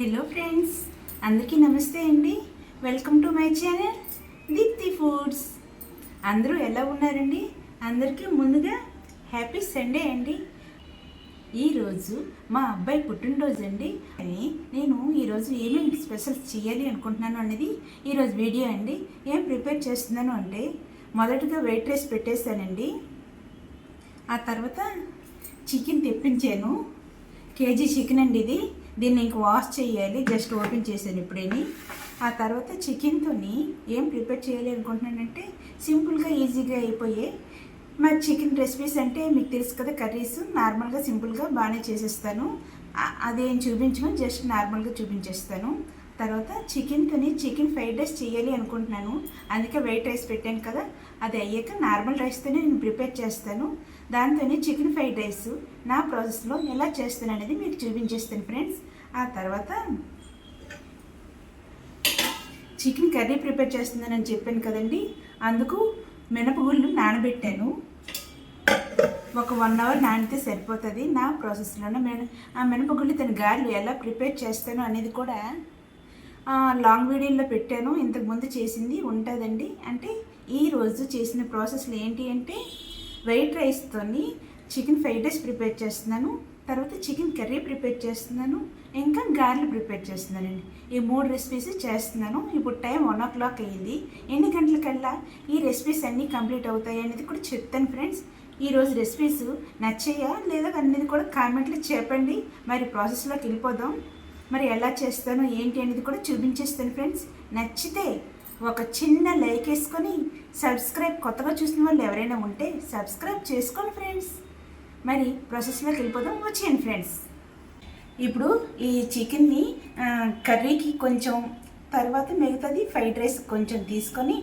Hello friends అందరికీ నమస్తే అండి. Welcome to my channel Deepthi foods అందరూ ఎలా ఉన్నారండి? అందరికీ ముందుగా హ్యాపీ సండే అండి. ఈరోజు మా అబ్బాయి పుట్టినరోజు అండి. అని నేను ఈరోజు ఏమేమి స్పెషల్స్ చేయాలి అనుకుంటున్నాను అనేది ఈరోజు వీడియో అండి. ఏం ప్రిపేర్ చేస్తున్నాను అంటే మొదటగా వెయిట్ రైస్ పెట్టేశానండి. ఆ తర్వాత చికెన్ తెప్పించాను. కేజీ చికెన్ అండి ఇది. దీన్ని ఇంక వాష్ చేయాలి జస్ట్ ఓపెన్ చేశాను ఇప్పుడేని. ఆ తర్వాత చికెన్తోని ఏం ప్రిపేర్ చేయాలి అనుకుంటున్నానంటే సింపుల్గా ఈజీగా అయిపోయే. మా చికెన్ రెసిపీస్ అంటే మీకు తెలుసు కదా కర్రీస్ నార్మల్గా సింపుల్గా బాగానే చేసేస్తాను. అదేం చూపించమని జస్ట్ నార్మల్గా చూపించేస్తాను. తర్వాత చికెన్తోని చికెన్ ఫ్రైడ్ రైస్ చేయాలి అనుకుంటున్నాను. అందుకే వైట్ రైస్ పెట్టాను కదా అది అయ్యాక నార్మల్ రైస్తోనే నేను ప్రిపేర్ చేస్తాను. దాంతోనే చికెన్ ఫ్రైడ్ రైస్ నా ప్రాసెస్లో ఎలా చేస్తాను అనేది మీకు చూపించేస్తాను ఫ్రెండ్స్ ఆ తర్వాత చికెన్ కర్రీ ప్రిపేర్ చేస్తున్నానని చెప్పాను కదండి. అందుకు మినపగుళ్ళు నానబెట్టాను. ఒక వన్ అవర్ నానితే సరిపోతుంది. నా ప్రాసెస్లోనే మెన ఆ మినపగుళ్ళు తన గారెలు ఎలా ప్రిపేర్ చేస్తాను అనేది కూడా లాంగ్ వీడియోలో పెట్టాను. ఇంతకుముందు చేసింది ఉంటుందండి. అంటే ఈ రోజు చేసిన ప్రాసెస్లు ఏంటి అంటే వైట్ రైస్తోని చికెన్ ఫ్రైడ్ రైస్ ప్రిపేర్ చేస్తున్నాను. తర్వాత చికెన్ కర్రీ ప్రిపేర్ చేస్తున్నాను ఇంకా గారెలు ప్రిపేర్ చేస్తున్నానండి. ఈ మూడు రెసిపీస్ చేస్తున్నాను. ఇప్పుడు టైం వన్ ఓ క్లాక్ అయ్యింది. ఎన్ని గంటలకల్లా ఈ రెసిపీస్ అన్నీ కంప్లీట్ అవుతాయి అనేది కూడా చెప్తాను ఫ్రెండ్స్. ఈరోజు రెసిపీస్ నచ్చాయా లేదా అనేది కూడా కామెంట్లో చెప్పండి. మరి ప్రాసెస్లోకి వెళ్ళిపోదాం. మరి ఎలా చేస్తాను ఏంటి అనేది కూడా చూపించేస్తాను ఫ్రెండ్స్. నచ్చితే ఒక చిన్న లైక్ వేసుకొని సబ్స్క్రైబ్ కొత్తగా చూసిన వాళ్ళు ఎవరైనా ఉంటే సబ్స్క్రైబ్ చేసుకోండి ఫ్రెండ్స్. మరి ప్రాసెస్లోకి వెళ్ళిపోదాం వచ్చేయండి ఫ్రెండ్స్ ఇప్పుడు ఈ చికెన్ని కర్రీకి కొంచెం తర్వాత మిగతాది ఫ్రైడ్ రైస్ కొంచెం తీసుకొని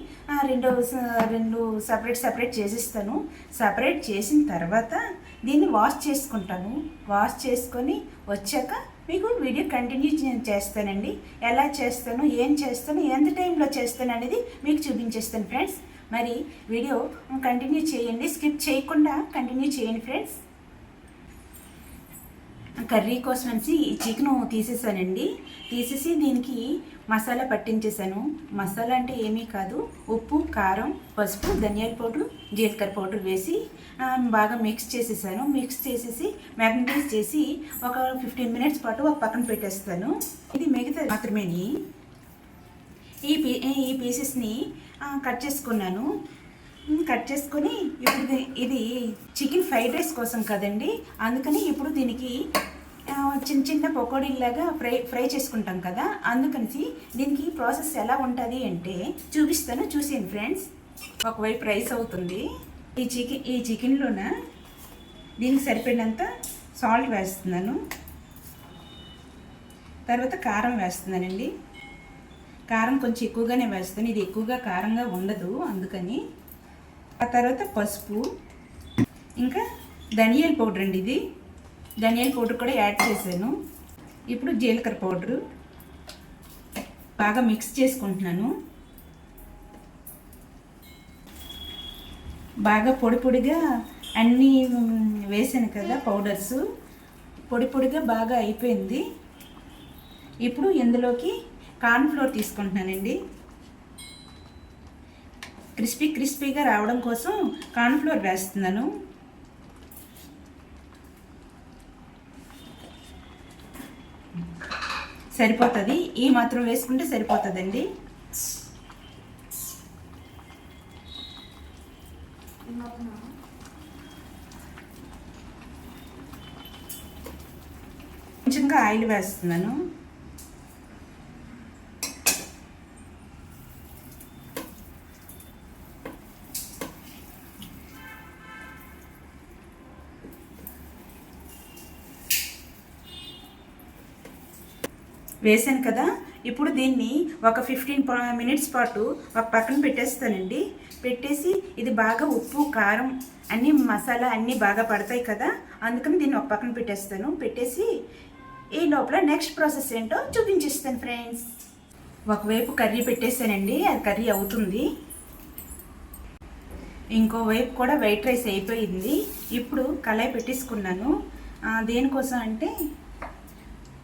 రెండు రెండు సపరేట్ సపరేట్ చేసిస్తాను. సపరేట్ చేసిన తర్వాత దీన్ని వాష్ చేసుకుంటాను. వాష్ చేసుకొని వచ్చాక మీకు వీడియో కంటిన్యూ చేస్తానండి. ఎలా చేస్తాను ఏం చేస్తాను ఎంత టైంలో చేస్తాను అనేది మీకు చూపించేస్తాను ఫ్రెండ్స్. మరి వీడియో కంటిన్యూ చేయండి స్కిప్ చేయకుండా కంటిన్యూ చేయండి ఫ్రెండ్స్. కర్రీ కోసం అనేసి ఈ చికెన్ తీసేసానండి. తీసేసి దీనికి మసాలా పట్టించేసాను మసాలా అంటే ఏమీ కాదు. ఉప్పు కారం పసుపు ధనియాల పౌడర్ జీలకర్ర పౌడర్ వేసి బాగా మిక్స్ చేసేసాను. మిక్స్ చేసేసి మ్యాగ్నటైజ్ చేసి ఒక ఫిఫ్టీన్ మినిట్స్ పాటు ఒక పక్కన పెట్టేస్తాను. ఇది మిగతా మాత్రమే ఈ పీ ఈ పీసెస్ని కట్ చేసుకున్నాను. కట్ చేసుకొని ఇప్పుడు ఇది- చికెన్ ఫ్రైడ్ రైస్ కోసం కదండి. అందుకని ఇప్పుడు దీనికి చిన్న చిన్న పకోడీలాగా ఫ్రై ఫ్రై చేసుకుంటాం కదా? అందుకని దీనికి ప్రాసెస్ ఎలా ఉంటుంది అంటే చూపిస్తాను చూసేయండి ఫ్రెండ్స్. ఒకవైపు రైస్ అవుతుంది. ఈ చికెన్ ఈ చికెన్లోన దీనికి సరిపడినంత సాల్ట్ వేస్తున్నాను. తర్వాత కారం వేస్తున్నానండి. కారం కొంచెం ఎక్కువగానే వేస్తాను. ఇది ఎక్కువగా కారంగా ఉండదు అందుకని. ఆ తర్వాత పసుపు. ఇంకా ధనియాల పౌడర్ అండి ఇది. ధనియాల పౌడర్ కూడా యాడ్ చేశాను. ఇప్పుడు జీలకర్ర పౌడరు బాగా మిక్స్ చేసుకుంటున్నాను. బాగా పొడి పొడిగా అన్నీ వేసాను కదా పౌడర్స్. పొడి పొడిగా బాగా అయిపోయింది. ఇప్పుడు ఇందులోకి కార్న్ఫ్లోర్ తీసుకుంటున్నానండి. క్రిస్పీ క్రిస్పీగా రావడం కోసం కార్న్ఫ్లోర్ వేస్తున్నాను. సరిపోతుంది. ఈ మాత్రం వేసుకుంటే సరిపోతుందండి. కొంచెంగా ఆయిల్ వేస్తున్నాను. వేసాను కదా. ఇప్పుడు దీన్ని ఒక ఫిఫ్టీన్ మినిట్స్ పాటు ఒక పక్కన పెట్టేస్తానండి. పెట్టేసి ఇది బాగా ఉప్పు కారం అన్ని మసాలా అన్నీ బాగా పడతాయి కదా. అందుకని దీన్ని ఒక పక్కన పెట్టేస్తాను. పెట్టేసి ఈ లోపల నెక్స్ట్ ప్రాసెస్ ఏంటో చూపించేస్తాను ఫ్రెండ్స్ ఒకవైపు కర్రీ పెట్టేసానండి అది కర్రీ అవుతుంది. ఇంకోవైపు కూడా వైట్ రైస్ అయిపోయింది. ఇప్పుడు కళాయి పెట్టేసుకున్నాను. దేనికోసం అంటే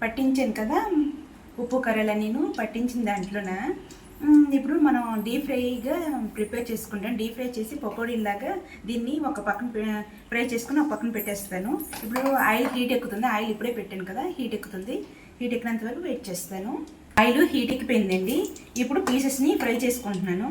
పట్టించాను కదా. ఉప్పు కర్రలు నేను పట్టించిన దాంట్లోన? ఇప్పుడు మనం డీప్ ఫ్రైగా ప్రిపేర్ చేసుకుంటాం. డీప్ ఫ్రై చేసి పకోడీలాగా దీన్ని ఒక పక్కన ఫ్రై చేసుకుని ఒక పక్కన పెట్టేస్తాను. ఇప్పుడు ఆయిల్ హీట్ ఎక్కుతుంది. ఆయిల్ ఇప్పుడే పెట్టాను కదా. హీట్ ఎక్కుతుంది. హీట్ ఎక్కినంత వరకు వెయిట్ చేస్తాను. ఆయిల్ హీట్ ఎక్కిపోయిందండి. ఇప్పుడు పీసెస్ని ఫ్రై చేసుకుంటున్నాను.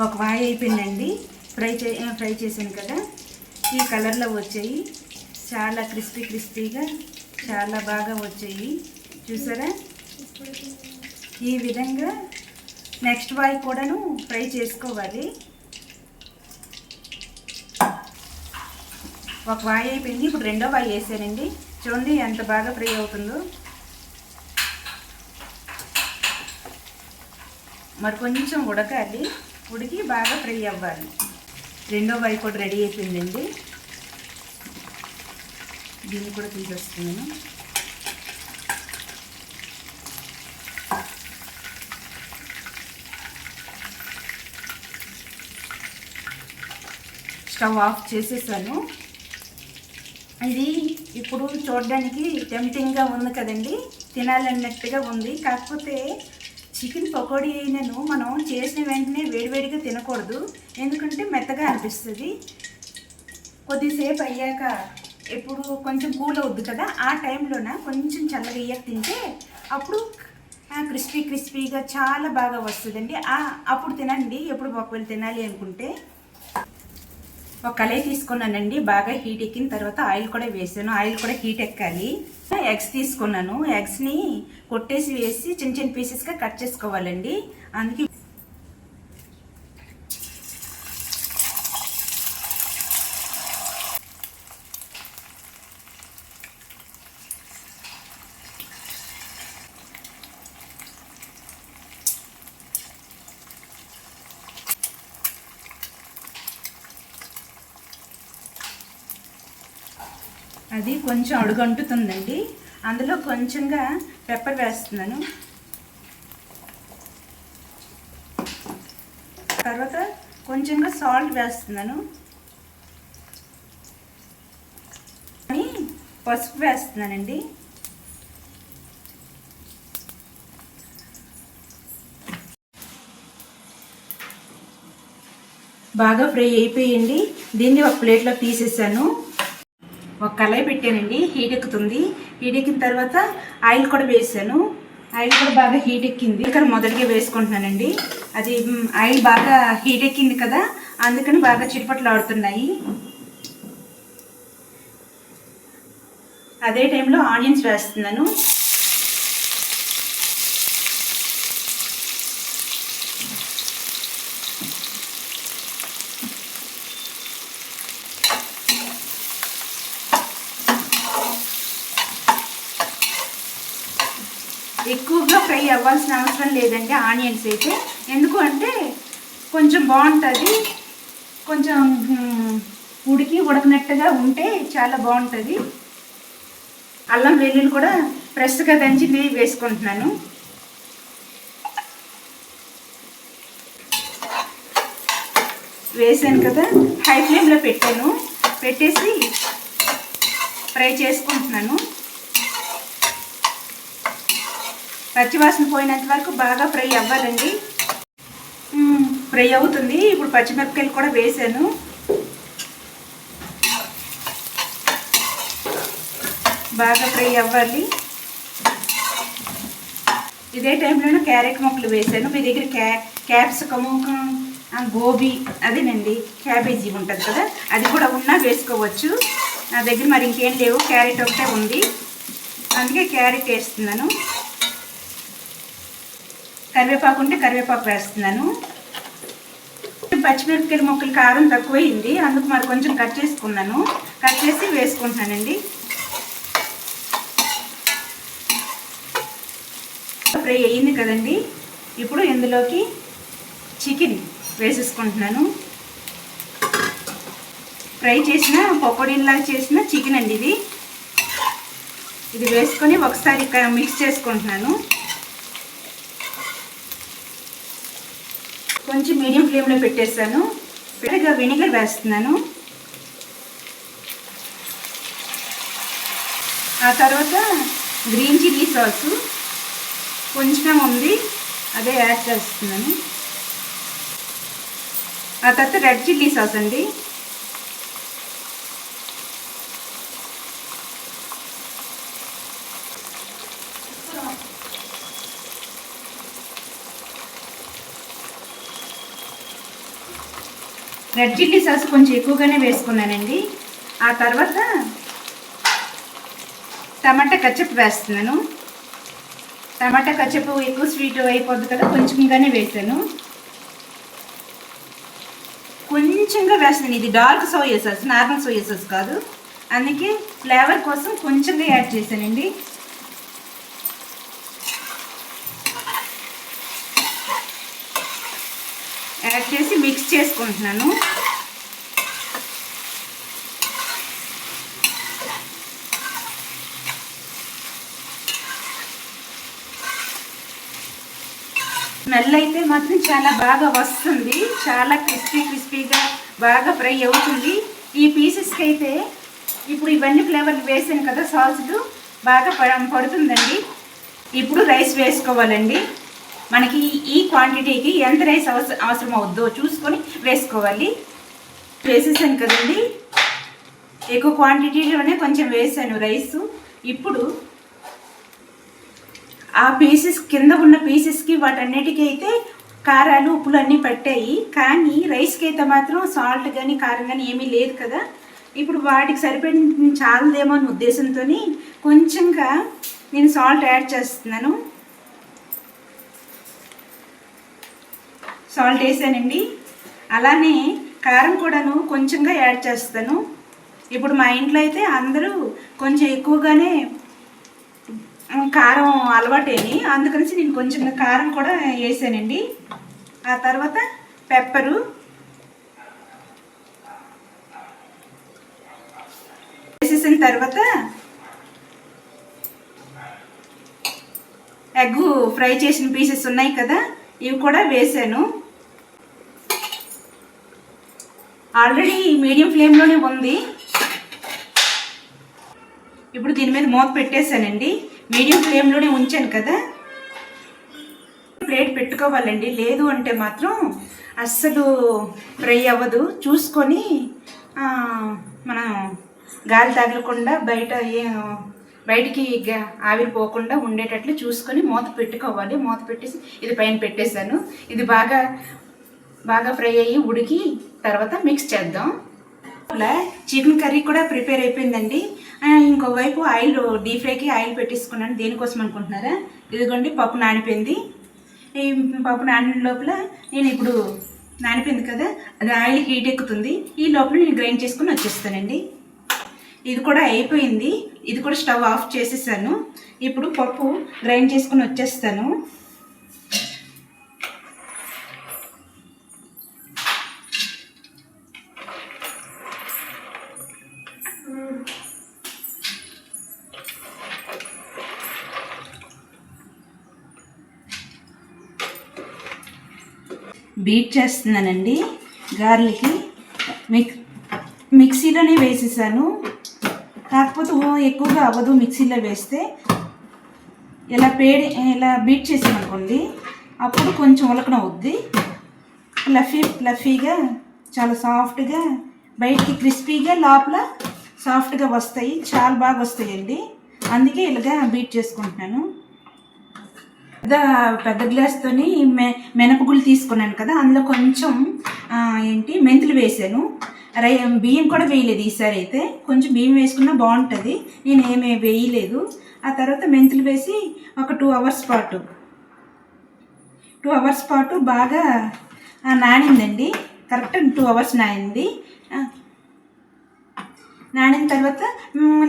ఒక వాయి అయిపోయిందండి. ఫ్రై చే ఫ్రై చేశాను కదా. ఈ కలర్లో వచ్చాయి. చాలా క్రిస్పీ క్రిస్పీగా చాలా బాగా వచ్చాయి. చూసారా? ఈ విధంగా నెక్స్ట్ వాయి కూడాను ఫ్రై చేసుకోవాలి. ఒక వాయి అయిపోయింది. ఇప్పుడు రెండో వాయి వేసానండి. చూడండి ఎంత బాగా ఫ్రై అవుతుందో. మరి కొంచెం ఉడకాలి. ఉడికి బాగా ఫ్రై అవ్వాలి. రెండో వైపు కూడా రెడీ అయిపోయిందండి. దీన్ని కూడా తీసేస్తున్నాను. స్టవ్ ఆఫ్ చేసేసాను. ఇది ఇప్పుడు చూడడానికి టెంప్టింగ్గా ఉంది కదండి. తినాలన్నట్టుగా ఉంది. కాకపోతే చికెన్ పకోడీ అయినను మనం చేసిన వెంటనే వేడివేడిగా తినకూడదు. ఎందుకంటే మెత్తగా అనిపిస్తుంది. కొద్దిసేపు అయ్యాక ఇప్పుడు కొంచెం కూల్ అవుద్ది కదా ఆ టైంలోన కొంచెం చల్లగా అయ్యాక తింటే అప్పుడు క్రిస్పీ క్రిస్పీగా చాలా బాగా వస్తుందండి. అప్పుడు తినండి ఎప్పుడు ఒకవేళ తినాలి అనుకుంటే. ఒక కళాయి తీసుకున్నానండి బాగా హీట్ ఎక్కిన తర్వాత ఆయిల్ కూడా వేసాను. ఆయిల్ కూడా హీట్ ఎక్కాలి. ఎగ్స్ తీసుకున్నాను. ఎగ్స్ని కొట్టేసి వేసి చిన్న చిన్న పీసెస్గా కట్ చేసుకోవాలండి. అందుకే అది కొంచెం అడుగంటుతుందండి. అందులో కొంచెంగా పెప్పర్ వేస్తున్నాను. తర్వాత కొంచెంగా సాల్ట్ వేస్తున్నాను. అని పసుపు వేస్తున్నానండి. బాగా ఫ్రై అయిపోయింది. దీన్ని ఒక ప్లేట్లో తీసేసాను. ఒక కళాయి పెట్టానండి హీట్ ఎక్కుతుంది. హీట్ ఎక్కిన తర్వాత ఆయిల్ కూడా వేసాను. ఆయిల్ కూడా బాగా హీట్ ఎక్కింది. ఇక్కడ మొదటిగా వేసుకుంటున్నానండి. అది ఆయిల్ బాగా హీట్ ఎక్కింది కదా అందుకని బాగా చిరుపట్లు ఆడుతున్నాయి. అదే టైంలో ఆనియన్స్ వేస్తున్నాను. ఎక్కువగా ఫ్రై అవ్వాల్సిన అవసరం లేదండి ఆనియన్స్ అయితే. ఎందుకు అంటే కొంచెం బాగుంటుంది. కొంచెం ఉడికి ఉడకనట్టుగా ఉంటే చాలా బాగుంటుంది. అల్లం వెల్లుల్లి కూడా ఫ్రెష్గా దంచి వేసుకుంటున్నాను. వేసాను కదా హై ఫ్లేమ్లో పెట్టాను. పెట్టేసి ఫ్రై చేసుకుంటున్నాను. పచ్చివాసన పోయినంత వరకు బాగా ఫ్రై అవ్వాలండి. ఫ్రై అవుతుంది. ఇప్పుడు పచ్చిమిరపకాయలు కూడా వేసాను. బాగా ఫ్రై అవ్వాలి. ఇదే టైంలోనే క్యారెట్ మొక్కలు వేసాను. మీ దగ్గర క్యా క్యాప్సికము గోబీ అదేనండి. క్యాబేజీ ఉంటుంది కదా అది కూడా ఉన్నా వేసుకోవచ్చు. నా దగ్గర మరి ఇంకేం లేవు. క్యారెట్ ఒకటే ఉంది. అందుకే క్యారెట్ వేస్తున్నాను. కరివేపాకు ఉంటే కరివేపాకు వేస్తున్నాను. పచ్చిమిరపకాయల ముక్కలు కారం తక్కువైంది. అందుకు మరి కొంచెం కట్ చేసుకున్నాను. కట్ చేసి వేసుకుంటున్నానండి ఫ్రై అయ్యింది కదండి. ఇప్పుడు ఇందులోకి చికెన్ వేసేసుకుంటున్నాను. ఫ్రై చేసిన పకోడీలాగా చేసిన చికెన్ అండి ఇది. ఇది వేసుకొని ఒకసారి మిక్స్ చేసుకుంటున్నాను. కొంచెం మీడియం ఫ్లేమ్లో పెట్టేస్తాను. పెద్దగా వెనిగర్ వేస్తున్నాను. ఆ తర్వాత గ్రీన్ చిల్లీ సాసు కొంచెం ఉంది. అదే యాడ్ చేస్తున్నాను. ఆ తర్వాత రెడ్ చిల్లీ సాస్ అండి. రెడ్ చిల్లీ సాస్ కొంచెం ఎక్కువగానే వేసుకున్నానండి. ఆ తర్వాత టమాటా కచ్చప్ వేస్తున్నాను. టమాటా కచ్చప్పు ఎక్కువ స్వీట్ అయిపోద్ది కదా కొంచెంగానే వేసాను. కొంచెంగా వేస్తున్నాను. ఇది dark soya sauce normal soya sauce కాదు. అందుకే ఫ్లేవర్ కోసం కొంచెంగా యాడ్ చేశానండి. యాడ్ చేసి మిక్స్ చేసుకుంటున్నాను. స్మెల్ అయితే మాత్రం చాలా బాగా వస్తుంది. చాలా క్రిస్పీ క్రిస్పీగా బాగా ఫ్రై అవుతుంది. ఈ పీసెస్కి అయితే ఇప్పుడు ఇవన్నీ ఫ్లేవర్లు వేసాను కదా సాల్ట్ బాగా ప- పడుతుందండి. ఇప్పుడు రైస్ వేసుకోవాలండి. మనకి ఈ క్వాంటిటీకి ఎంత రైస్ అవసరం అవసరం అవుద్దో చూసుకొని వేసుకోవాలి. వేసేసాను కదండి. ఎక్కువ క్వాంటిటీలోనే కొంచెం వేసాను రైస్. ఇప్పుడు ఆ పీసెస్ కింద ఉన్న పీసెస్కి వాటన్నిటికీ అయితే కారాలు ఉప్పులు అన్నీ పట్టాయి. కానీ రైస్కి అయితే మాత్రం సాల్ట్ కానీ కారం కానీ ఏమీ లేదు కదా. ఇప్పుడు వాటికి సరిపడిన చాలదేమో అనే ఉద్దేశంతో కొంచెంగా నేను సాల్ట్ యాడ్ చేస్తున్నాను. సాల్ట్ వేసానండి. అలానే కారం కూడాను కొంచెంగా యాడ్ చేస్తాను. ఇప్పుడు మా ఇంట్లో అయితే అందరూ కొంచెం ఎక్కువగానే కారం అలవాటేని అందుకనేసి నేను కొంచెం కారం కూడా వేసానండి. ఆ తర్వాత పెప్పరు. వేసేసిన తర్వాత ఎగ్ ఫ్రై చేసిన పీసెస్ ఉన్నాయి కదా ఇవి కూడా వేసాను. ఆల్రెడీ మీడియం ఫ్లేమ్లోనే ఉంది. ఇప్పుడు దీని మీద మూత పెట్టేశానండి. మీడియం ఫ్లేమ్లోనే ఉంచాను కదా. ప్లేట్ పెట్టుకోవాలండి. లేదు అంటే మాత్రం అస్సలు ఫ్రై అవ్వదు. చూసుకొని మనం గాలి తగలకుండా బయట ఏ- బయటికి గ- ఉండేటట్లు చూసుకొని మూత పెట్టుకోవాలి. మూత పెట్టేసి ఇది పైన పెట్టేశాను. ఇది బాగా బాగా ఫ్రై అయ్యి ఉడికి తర్వాత మిక్స్ చేద్దాం. ఇలా చికెన్ కర్రీ కూడా ప్రిపేర్ అయిపోయిందండి. ఇంకోవైపు ఆయిల్ డీప్ ఫ్రైకి ఆయిల్ పెట్టేసుకున్నాను. దేనికోసం అనుకుంటున్నారా? ఇదిగోండి పప్పు నానిపోయింది. ఈ పప్పు నానిన లోపల నేను ఇప్పుడు నానిపోయింది కదా అది ఆయిల్ హీట్ ఎక్కుతుంది. ఈ లోపల నేను గ్రైండ్ చేసుకుని వచ్చేస్తానండి. ఇది కూడా అయిపోయింది. ఇది కూడా స్టవ్ ఆఫ్ చేసేసాను. ఇప్పుడు పప్పు గ్రైండ్ చేసుకుని వచ్చేస్తాను. బీట్ చేస్తున్నానండి గార్లిక్. మిక్ మిక్సీలోనే వేసేసాను. కాకపోతే ఎక్కువగా అవ్వదు మిక్సీలో వేస్తే. ఇలా పేడి ఇలా బీట్ చేసామనుకోండి అప్పుడు కొంచెం ఉలకన అవుద్ది. ఫ్లఫీ ఫ్లఫీగా చాలా సాఫ్ట్గా బయటికి క్రిస్పీగా లోపల సాఫ్ట్గా వస్తాయి చాలా బాగా వస్తాయండి. అందుకే ఇలాగా బీట్ చేసుకుంటున్నాను. పెద్ద పెద్ద గ్లాస్తోని మె మినపగుళ్ళు తీసుకున్నాను కదా అందులో కొంచెం ఏంటి మెంతులు వేసాను. రై బియ్యం కూడా వేయలేదు ఈసారి అయితే. కొంచెం బియ్యం వేసుకున్నా బాగుంటుంది. నేను ఏమీ వేయలేదు. ఆ తర్వాత మెంతులు వేసి ఒక టూ అవర్స్ పాటు టూ అవర్స్ పాటు బాగా నానిందండి. కరెక్ట్ టూ అవర్స్ నానింది. నానిన తర్వాత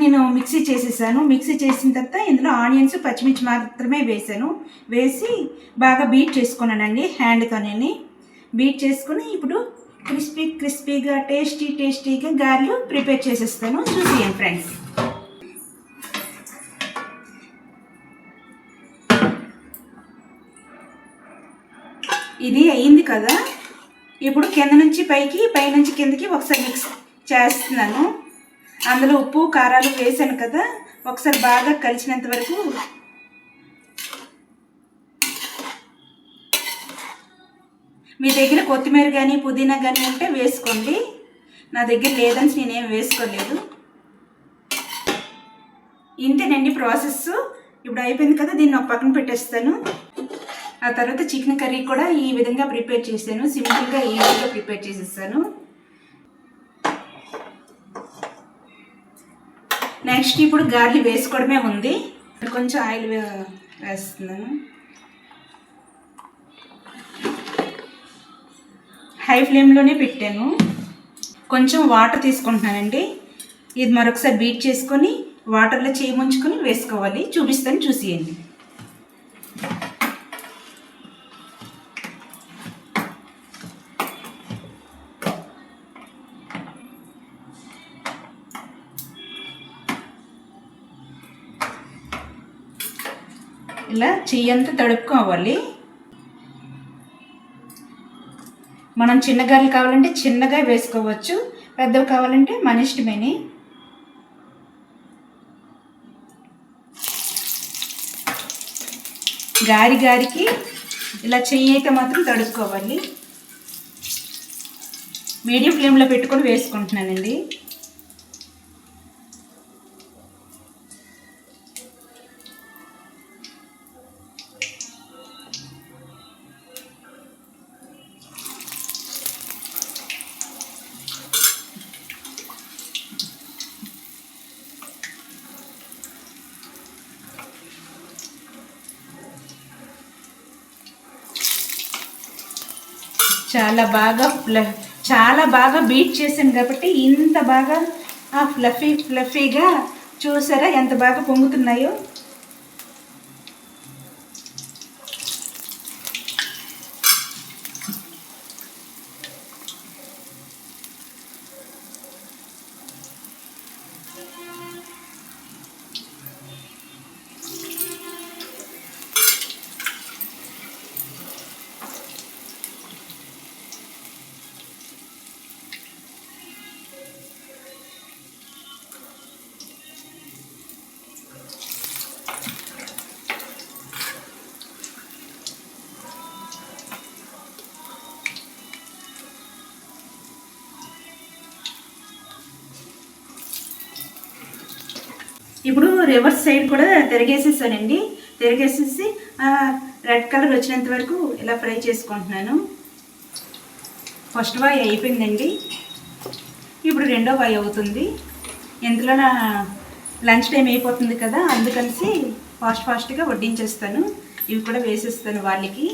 నేను మిక్సీ చేసేసాను. మిక్సీ చేసిన తర్వాత ఇందులో ఆనియన్స్ పచ్చిమిర్చి మాత్రమే వేసాను. వేసి బాగా బీట్ చేసుకున్నానండి హ్యాండ్తోనే బీట్ చేసుకుని ఇప్పుడు క్రిస్పీ క్రిస్పీగా టేస్టీ టేస్టీగా గారెలు ప్రిపేర్ చేసేస్తాను. చూసేయండి ఫ్రెండ్స్. ఇది అయింది కదా. ఇప్పుడు కింద నుంచి పైకి పై నుంచి కిందకి ఒకసారి మిక్స్ చేస్తున్నాను. అందులో ఉప్పు కారాలు వేసాను కదా ఒకసారి బాగా కలిసినంత వరకు మీ దగ్గర కొత్తిమీర కానీ పుదీనా కానీ ఉంటే వేసుకోండి. నా దగ్గర లేదని నేనేం వేసుకోలేదు. ఇంతేనండి ప్రాసెస్. ఇప్పుడు అయిపోయింది కదా దీన్ని ఒక పక్కన పెట్టేస్తాను. ఆ తర్వాత చికెన్ కర్రీ కూడా ఈ విధంగా ప్రిపేర్ చేశాను. సింపుల్గా ఈజీగా ప్రిపేర్ చేసేస్తాను. నెక్స్ట్ ఇప్పుడు గార్లీ వేసుకోవడమే ఉంది. కొంచెం ఆయిల్ వేస్తున్నాను. హై ఫ్లేమ్లోనే పెట్టాను. కొంచెం వాటర్ తీసుకుంటున్నానండి. ఇది మరొకసారి బీట్ చేసుకొని వాటర్లో చేయి ముంచుకొని వేసుకోవాలి. చూపిస్తాను చూసియండి. ఇలా చెయ్యంతా తడుపుకోవాలి. మనం చిన్న గారెలు కావాలంటే చిన్నగా వేసుకోవచ్చు. పెద్దవి కావాలంటే మన ఇష్టమేని. గారి గారికి ఇలా చెయ్యి అయితే మాత్రం తడుపుకోవాలి. మీడియం ఫ్లేమ్లో పెట్టుకొని వేసుకుంటున్నానండి. చాలా బాగా చాలా బాగా బీట్ చేశాను కాబట్టి ఇంత బాగా ఆ ఫ్లఫీ ఫ్లఫీగా చూసారా? ఎంత బాగా పొంగుతున్నాయో? ఇప్పుడు రివర్స్ సైడ్ కూడా తిరగేసేసానండి. తిరగేసేసి రెడ్ కలర్ వచ్చినంత వరకు ఇలా ఫ్రై చేసుకుంటున్నాను. ఫస్ట్ వాయి అయిపోయిందండి. ఇప్పుడు రెండో వాయి అవుతుంది. ఇందులో నా లంచ్ టైం అయిపోతుంది కదా అందుకలిసి ఫాస్ట్ ఫాస్ట్గా వడ్డించేస్తాను. ఇవి కూడా వేసేస్తాను వాళ్ళకి.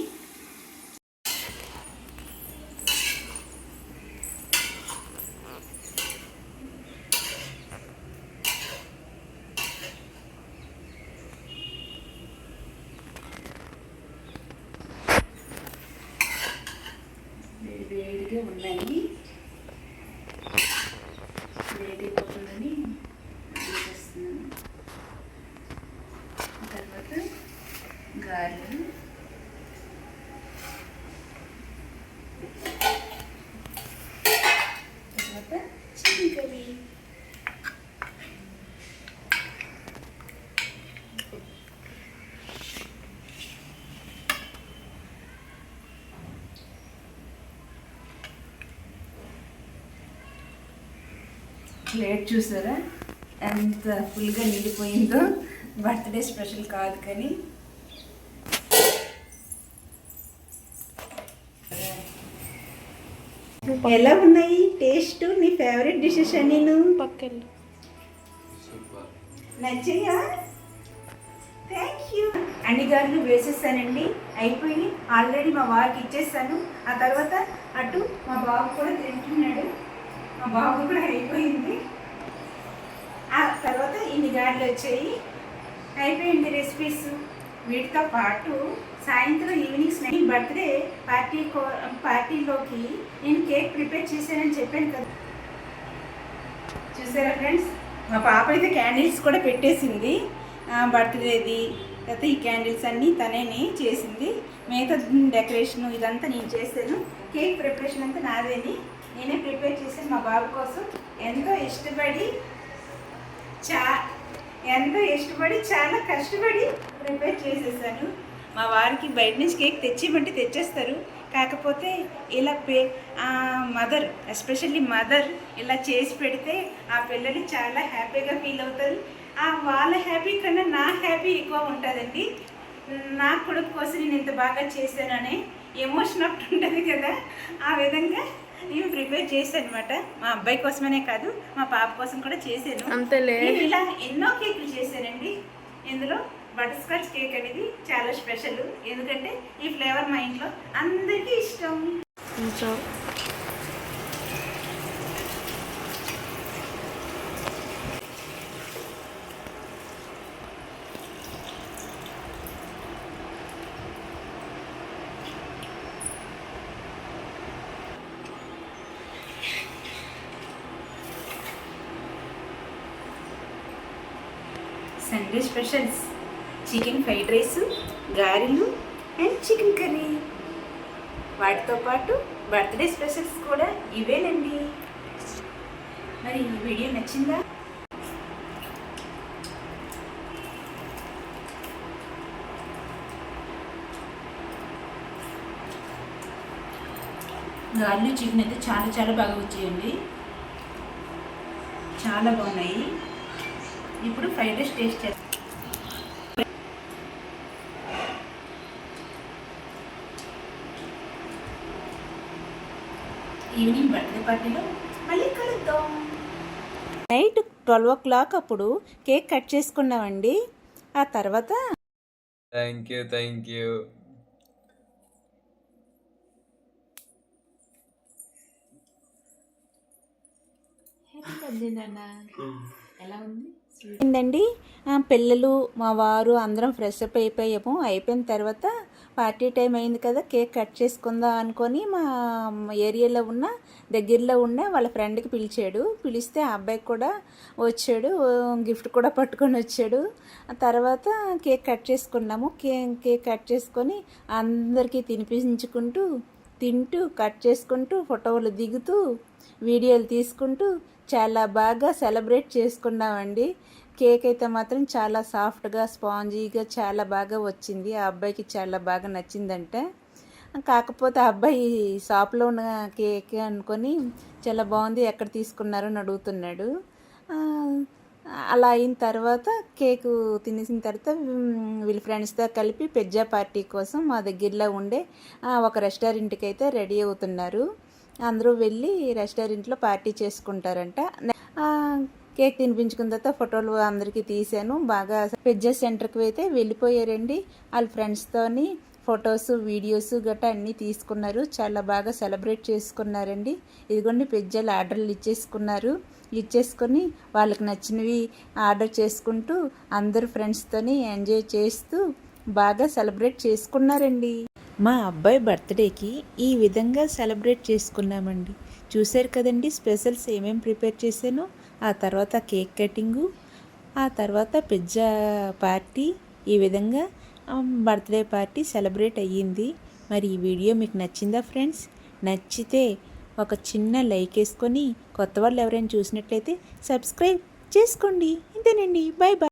Good. ప్లేట్ చూసారా? ఎంత ఫుల్గా నిండిపోయిందో. బర్త్డే స్పెషల్ కాదు కానీ. ఎలా ఉన్నాయి? టేస్ట్ నీ ఫేవరెట్ డిషెస్ నేను. పక్కెళ్ళు. సూపర్. నచ్చయ్యా థ్యాంక్ యూ. అన్ని గారులు వేసేసానండి. అయిపోయి ఆల్రెడీ మా వారికి ఇచ్చేసాను. ఆ తర్వాత అటు మా బాబు కూడా తింటున్నాడు. మా బాబు కూడా అయిపోయింది. ఆ తర్వాత ఇన్ని గారెలు వచ్చాయి. అయిపోయింది రెసిపీస్ వీటితో పాటు సాయంత్రం ఈవినింగ్ స్నాక్ బర్త్డే పార్టీ కో పార్టీలోకి నేను కేక్ ప్రిపేర్ చేశానని చెప్పాను కదా. చూసారా ఫ్రెండ్స్ మా పాప అయితే క్యాండిల్స్ కూడా పెట్టేసింది. బర్త్డేది తర్వాత ఈ క్యాండిల్స్ అన్నీ తనేనే చేసింది. మిగతా డెకరేషన్ ఇదంతా నేను చేశాను. కేక్ ప్రిపరేషన్ అంతా నాదేని. నేనే ప్రిపేర్ చేశాను మా బాబు కోసం ఎంతో ఇష్టపడి చా ఎంతో ఇష్టపడి చాలా కష్టపడి ప్రిపేర్ చేసేసాను. మా వారికి బయట నుంచి కేక్ తెచ్చిమంటే తెచ్చేస్తారు. కాకపోతే ఇలా పే మదర్ ఎస్పెషల్లీ మదర్ ఇలా చేసి పెడితే ఆ పిల్లలు చాలా హ్యాపీగా ఫీల్ అవుతారు. ఆ వాళ్ళ హ్యాపీ కన్నా నా హ్యాపీ ఎక్కువ ఉంటుందండి. నా కొడుకు కోసం నేను ఇంత బాగా చేశాననే ఎమోషన్ ఒకటి ఉంటుంది కదా. ఆ విధంగా నేను ప్రిపేర్ చేశాను అనమాట మా అబ్బాయి కోసమనే కాదు మా పాప కోసం కూడా చేశాను. అంతేలే. నేను ఇలా ఎన్నో కేకులు చేశానండి. ఇందులో బటర్ స్కాచ్ కేక్ అనేది చాలా స్పెషల్. ఎందుకంటే ఈ ఫ్లేవర్ మా ఇంట్లో అందరికీ ఇష్టం. Sunday specials chicken fried rice గారెలు అండ్ చికెన్ కర్రీ వాటితో పాటు బర్త్డే స్పెషల్స్ కూడా ఇవేనండి. మరి ఈ వీడియో నచ్చిందా? గార్లు చికెన్ అయితే చాలా చాలా బాగా వచ్చాయండి. చాలా బాగున్నాయి. ఇప్పుడు ఫ్రైడ్ రైస్ టేస్ట్ చేస్తాం ఈవినింగ్ బర్త్డే పార్టీలో మళ్ళీ కలుద్దాం. నైట్ ట్వెల్వ్ ఓ క్లాక్ అప్పుడు కేక్ కట్ చేసుకున్నామండి. ఆ తర్వాత థ్యాంక్ యూ థ్యాంక్ యూ ఎలా ఉంది? ఏంటండి? పిల్లలు మా వారు అందరం ఫ్రెష్ అప్ అయిపోయాము. అయిపోయిన తర్వాత పార్టీ టైం అయింది కదా కేక్ కట్ చేసుకుందాం అనుకొని మా ఏరియాలో ఉన్న దగ్గరలో ఉన్న వాళ్ళ ఫ్రెండ్కి పిలిచాడు. పిలిస్తే ఆ అబ్బాయికి కూడా వచ్చాడు. గిఫ్ట్ కూడా పట్టుకొని వచ్చాడు. తర్వాత కేక్ కట్ చేసుకున్నాము. కే కేక్ కట్ చేసుకొని అందరికీ తినిపించుకుంటూ తింటూ కట్ చేసుకుంటూ ఫోటోలు దిగుతూ వీడియోలు తీసుకుంటూ చాలా బాగా సెలబ్రేట్ చేసుకున్నామండి. కేక్ అయితే మాత్రం చాలా సాఫ్ట్గా స్పాంజీగా చాలా బాగా వచ్చింది. ఆ అబ్బాయికి చాలా బాగా నచ్చిందంట. కాకపోతే ఆ అబ్బాయి షాప్లో ఉన్న కేక్ అనుకొని చాలా బాగుంది ఎక్కడ తీసుకున్నారు? అని అడుగుతున్నాడు. అలా అయిన తర్వాత కేకు తినేసిన తర్వాత వీళ్ళ ఫ్రెండ్స్తో కలిపి పిజ్జా పార్టీ కోసం మా దగ్గరలో ఉండే ఒక రెస్టారెంట్కి అయితే రెడీ అవుతున్నారు. అందరూ వెళ్ళి రెస్టారెంట్లో పార్టీ చేసుకుంటారంట. కేక్ తినిపించుకున్న తర్వాత ఫోటోలు అందరికీ తీశాను. బాగా పిజ్జా సెంటర్కి అయితే వెళ్ళిపోయారండి. వాళ్ళ ఫ్రెండ్స్తోని ఫొటోస్ వీడియోస్ గట్రా అన్నీ తీసుకున్నారు. చాలా బాగా సెలబ్రేట్ చేసుకున్నారండి. ఇదిగోండి పిజ్జాలు ఆర్డర్లు ఇచ్చేసుకున్నారు. ఇచ్చేసుకొని వాళ్ళకి నచ్చినవి ఆర్డర్ చేసుకుంటూ అందరు ఫ్రెండ్స్తోని ఎంజాయ్ చేస్తూ బాగా సెలబ్రేట్ చేసుకున్నారండి. మా అబ్బాయి బర్త్డేకి ఈ విధంగా సెలబ్రేట్ చేసుకున్నామండి. చూశారు కదండి స్పెషల్స్ ఏమేమి ప్రిపేర్ చేశానో ఆ తర్వాత కేక్ కటింగు ఆ తర్వాత పిజ్జా పార్టీ ఈ విధంగా బర్త్డే పార్టీ సెలబ్రేట్ అయ్యింది. మరి ఈ వీడియో మీకు నచ్చిందా ఫ్రెండ్స్? నచ్చితే ఒక చిన్న లైక్ వేసుకొని కొత్త వాళ్ళు ఎవరైనా చూసినట్లయితే సబ్స్క్రైబ్ చేసుకోండి. ఇంతేనండి. Bye bye